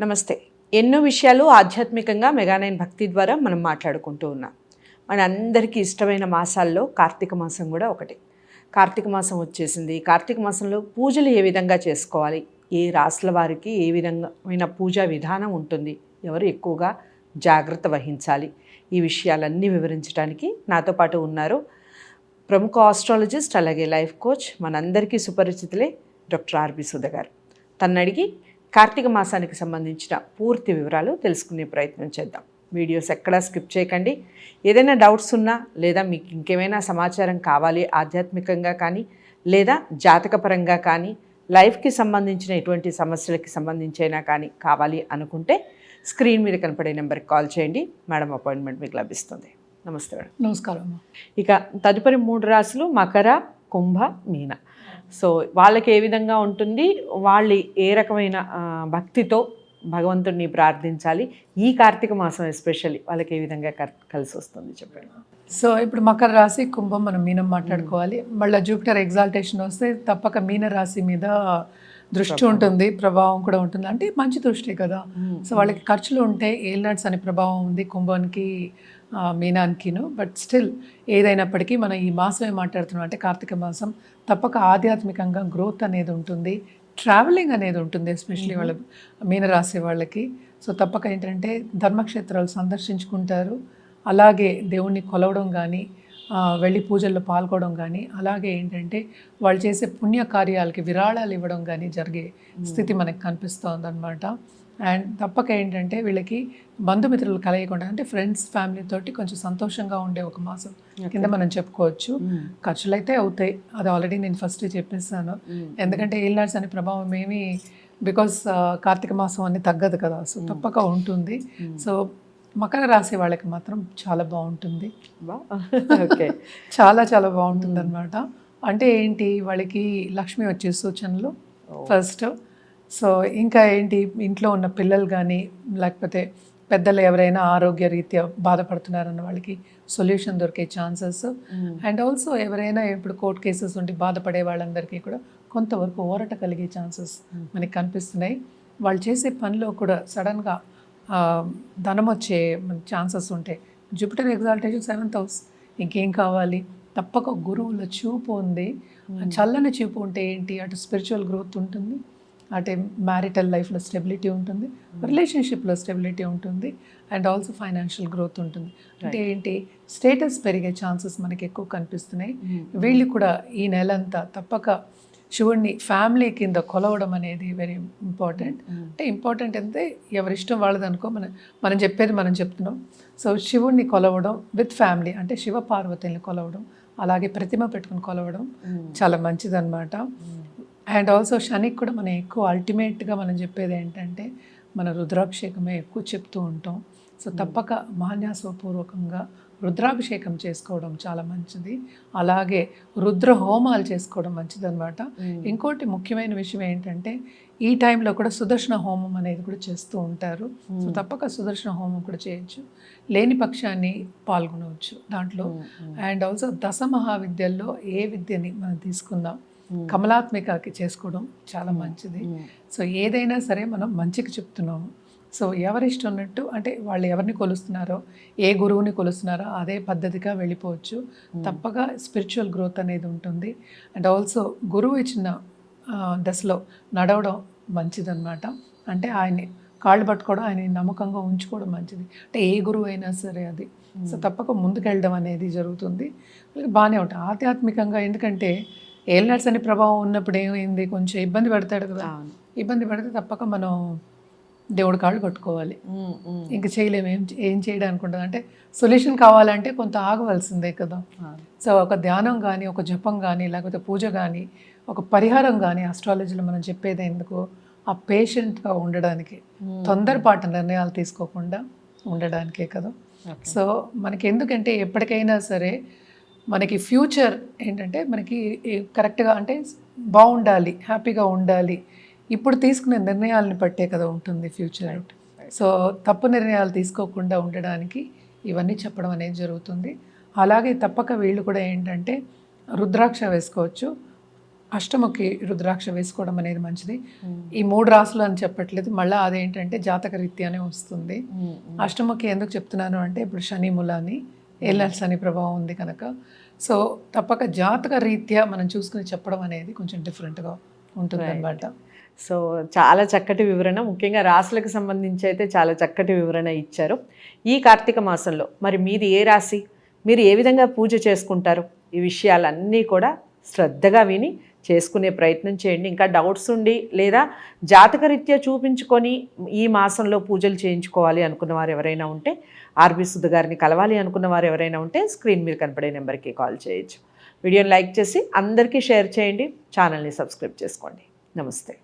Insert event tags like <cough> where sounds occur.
నమస్తే. ఎన్నో విషయాలు ఆధ్యాత్మికంగా మెగానైన్ భక్తి ద్వారా మనం మాట్లాడుకుంటూ ఉన్నాం. మన అందరికీ ఇష్టమైన మాసాల్లో కార్తీక మాసం కూడా ఒకటి. కార్తీక మాసం వచ్చేసింది. కార్తీక మాసంలో పూజలు ఏ విధంగా చేసుకోవాలి? ఏ రాసుల వారికి ఏ విధమైన పూజా విధానం ఉంటుంది? ఎవరు ఎక్కువగా జాగ్రత్త వహించాలి? ఈ విషయాలన్నీ వివరించడానికి నాతో పాటు ఉన్నారు ప్రముఖ ఆస్ట్రాలజిస్ట్ అలాగే లైఫ్ కోచ్ మనందరికీ సుపరిచితులే డాక్టర్ ఆర్బి సుధ గారు తను అడిగి కార్తీక మాసానికి సంబంధించిన పూర్తి వివరాలు తెలుసుకునే ప్రయత్నం చేద్దాం. వీడియోస్ ఎక్కడా స్కిప్ చేయకండి. ఏదైనా డౌట్స్ ఉన్నా లేదా మీకు ఇంకేమైనా సమాచారం కావాలి ఆధ్యాత్మికంగా కానీ లేదా జాతకపరంగా కానీ లైఫ్కి సంబంధించిన ఎటువంటి సమస్యలకి సంబంధించైనా కానీ కావాలి అనుకుంటే స్క్రీన్ మీద కనపడే నెంబర్కి కాల్ చేయండి. మేడం అపాయింట్మెంట్ మీకు లభిస్తుంది. నమస్తే మేడం. నమస్కారం ఇక తదుపరి మూడు రాశులు మకర కుంభ మీన. సో వాళ్ళకి ఏ విధంగా ఉంటుంది? వాళ్ళు ఏ రకమైన భక్తితో భగవంతుడిని ప్రార్థించాలి? ఈ కార్తీక మాసం ఎస్పెషల్లీ వాళ్ళకి ఏ విధంగా కర్- కలిసి వస్తుంది చెప్పండి? సో ఇప్పుడు మకర రాశి కుంభం మనం మీనం మాట్లాడుకోవాలి. మళ్ళీ జూపిటర్ ఎగ్జాల్టేషన్ వస్తే తప్పక మీన రాశి మీద దృష్టి ఉంటుంది ప్రభావం కూడా ఉంటుంది. అంటే మంచి దృష్టి కదా. సో వాళ్ళకి ఖర్చులు ఉంటాయి ఏల్నాడ్స్ అనే ప్రభావం ఉంది కుంభానికి మీనానికిను. బట్ స్టిల్ ఏదైనప్పటికీ మనం ఈ మాసమే మాట్లాడుతున్నాం. అంటే కార్తీక మాసం తప్పక ఆధ్యాత్మికంగా గ్రోత్ అనేది ఉంటుంది ట్రావెలింగ్ అనేది ఉంటుంది ఎస్పెషలీ వాళ్ళ మీనరాశి వాళ్ళకి. సో తప్పక ఏంటంటే ధర్మక్షేత్రాలు సందర్శించుకుంటారు. అలాగే దేవుణ్ణి కొలవడం కానీ వెళ్ళి పూజల్లో పాల్గొనడం కానీ అలాగే ఏంటంటే వాళ్ళు చేసే పుణ్య కార్యాలకి విరాళాలు ఇవ్వడం కానీ జరిగే స్థితి మనకి కనిపిస్తోంది అనమాట అండ్ తప్పక ఏంటంటే వీళ్ళకి బంధుమిత్రులు కలయకుండా అంటే ఫ్రెండ్స్ ఫ్యామిలీ తోటి కొంచెం సంతోషంగా ఉండే ఒక మాసం కింద మనం చెప్పుకోవచ్చు. ఖర్చులు అయితే అవుతాయి. అది ఆల్రెడీ నేను ఫస్ట్ చెప్పేస్తాను ఎందుకంటే ఏల్నాడ్స్ అనే ప్రభావం ఏమి బికాస్ కార్తీక మాసం అని తగ్గదు కదా. సో తప్పక ఉంటుంది. సో మకర రాశి వాళ్ళకి మాత్రం చాలా బాగుంటుంది. <laughs> ఓకే. చాలా చాలా బాగుంటుంది అనమాట అంటే ఏంటి వాళ్ళకి లక్ష్మి వచ్చే సూచనలు? ఫస్ట్. సో ఇంకా ఏంటి ఇంట్లో ఉన్న పిల్లలు కానీ లేకపోతే పెద్దలు ఎవరైనా ఆరోగ్య రీత్యా బాధపడుతున్నారన్న వాళ్ళకి సొల్యూషన్ దొరికే ఛాన్సెస్. అండ్ ఆల్సో ఎవరైనా ఇప్పుడు కోర్ట్ కేసెస్ ఉండి బాధపడే వాళ్ళందరికీ కూడా కొంతవరకు ఊరట కలిగే ఛాన్సెస్ మనకి కనిపిస్తున్నాయి. వాళ్ళు చేసే పనిలో కూడా సడన్గా ధనం వచ్చే ఛాన్సెస్ ఉంటాయి జూపిటర్ ఎగ్జాల్టేషన్ సెవెంత్ హౌస్ ఇంకేం కావాలి? తప్పక గురువుల చూపు ఉంది. చల్లని చూపు ఉంటే ఏంటి? అటు స్పిరిచువల్ గ్రోత్ ఉంటుంది. అటు మ్యారిటల్ లైఫ్లో స్టెబిలిటీ ఉంటుంది. రిలేషన్షిప్లో స్టెబిలిటీ ఉంటుంది. అండ్ ఆల్సో ఫైనాన్షియల్ గ్రోత్ ఉంటుంది. అంటే ఏంటి? స్టేటస్ పెరిగే ఛాన్సెస్ మనకి ఎక్కువ కనిపిస్తున్నాయి. వీళ్ళు కూడా ఈ నెలంతా తప్పక శివుణ్ణి ఫ్యామిలీ కింద కొలవడం అనేది వెరీ ఇంపార్టెంట్ అంటే ఇంపార్టెంట్ అంటే ఎవరిష్టం వాళ్ళది అనుకో మనం మనం చెప్పేది మనం చెప్తున్నాం. సో శివుణ్ణి కొలవడం విత్ ఫ్యామిలీ అంటే శివ పార్వతుల్ని కొలవడం అలాగే ప్రతిమ పెట్టుకుని కొలవడం చాలా మంచిదన్నమాట. అండ్ ఆల్సో శనికి కూడా మనం ఎక్కువ అల్టిమేట్గా మనం చెప్పేది ఏంటంటే మన రుద్రాభిషేకమే ఎక్కువ చెప్తూ ఉంటాం. సో తప్పక మహాన్యాసపూర్వకంగా రుద్రాభిషేకం చేసుకోవడం చాలా మంచిది. అలాగే రుద్ర హోమాలు చేసుకోవడం మంచిదన్నమాట. ఇంకోటి ముఖ్యమైన విషయం ఏంటంటే ఈ టైంలో కూడా సుదర్శన హోమం అనేది కూడా చేస్తూ ఉంటారు. సో తప్పక సుదర్శన హోమం కూడా చేయొచ్చు. లేని పక్షాన్ని పాల్గొనవచ్చు దాంట్లో. అండ్ ఆల్సో దశ మహావిద్యల్లో ఏ విద్యని మనం తీసుకుందాం. కమలాత్మికకి చేసుకోవడం చాలా మంచిది. సో ఏదైనా సరే మనం మంచికి చెప్తున్నాము. సో ఎవరి ఇష్టం ఉన్నట్టు అంటే వాళ్ళు ఎవరిని కొలుస్తున్నారో ఏ గురువుని కొలుస్తున్నారో అదే పద్ధతిగా వెళ్ళిపోవచ్చు. తప్పక స్పిరిచువల్ గ్రోత్ అనేది ఉంటుంది. అండ్ ఆల్సో గురువు ఇచ్చిన దశలో నడవడం మంచిదన్నమాట. అంటే ఆయన్ని కాళ్ళు పట్టుకోవడం ఆయన నమ్మకంగా ఉంచుకోవడం మంచిది. అంటే ఏ గురువు అయినా సరే అది. సో తప్పక ముందుకెళ్ళడం అనేది జరుగుతుంది. వాళ్ళకి బాగానే ఉంటుంది ఆధ్యాత్మికంగా ఎందుకంటే ఏల్నట్స్ అనే ప్రభావం ఉన్నప్పుడు ఏమైంది? కొంచెం ఇబ్బంది పెడతాడు కదా. ఇబ్బంది పడితే తప్పక మనం దేవుడి కాళ్ళు పట్టుకోవాలి. ఉమ్. ఇంక చేయలేము ఏం ఏం చేయడానికి ఉండదు అంటే సొల్యూషన్ కావాలంటే కొంత ఆగవలసిందే కదా. సో ఒక ధ్యానం కానీ ఒక జపం కానీ లేకపోతే పూజ కానీ ఒక పరిహారం కానీ ఆస్ట్రాలజీలో మనం చెప్పేది ఎందుకు? ఆ పేషెంట్గా ఉండడానికి. తొందరపాటు నిర్ణయాలు తీసుకోకుండా ఉండడానికే కదా. సో మనకి ఎందుకంటే ఎప్పటికైనా సరే మనకి ఫ్యూచర్ ఏంటంటే మనకి కరెక్ట్గా అంటే బాగుండాలి హ్యాపీగా ఉండాలి. ఇప్పుడు తీసుకునే నిర్ణయాలను బట్టే కదా ఉంటుంది ఫ్యూచర్. సో తప్పు నిర్ణయాలు తీసుకోకుండా ఉండడానికి ఇవన్నీ చెప్పడం అనేది జరుగుతుంది. అలాగే తప్పక వీళ్ళు కూడా ఏంటంటే రుద్రాక్ష వేసుకోవచ్చు. అష్టముఖి రుద్రాక్ష వేసుకోవడం అనేది మంచిది. ఈ మూడు రాసులు అని చెప్పట్లేదు. మళ్ళీ అదేంటంటే జాతక రీత్యానే వస్తుంది. అష్టముఖి ఎందుకు చెప్తున్నాను అంటే ఇప్పుడు శని ములాని ఏళ్ళ శని ప్రభావం ఉంది కనుక. సో తప్పక జాతక రీత్యా మనం చూసుకుని చెప్పడం అనేది కొంచెం డిఫరెంట్గా ఉంటుందన్నమాట. సో చాలా చక్కటి వివరణ. ముఖ్యంగా రాశులకు సంబంధించి అయితే చాలా చక్కటి వివరణ ఇచ్చారు. ఈ కార్తీక మాసంలో మరి మీది ఏ రాశి? మీరు ఏ విధంగా పూజ చేసుకుంటారు? ఈ విషయాలన్నీ కూడా శ్రద్ధగా విని చేసుకునే ప్రయత్నం చేయండి. ఇంకా డౌట్స్ ఉండి లేదా జాతకరీత్యా చూపించుకొని ఈ మాసంలో పూజలు చేయించుకోవాలి అనుకున్న వారు ఎవరైనా ఉంటే ఆర్బి సుధ గారిని కలవాలి అనుకున్న వారు ఎవరైనా ఉంటే స్క్రీన్ మీద కనపడే నెంబర్కి కాల్ చేయొచ్చు. వీడియోని లైక్ చేసి అందరికీ షేర్ చేయండి ఛానల్ని సబ్స్క్రైబ్ చేసుకోండి. నమస్తే.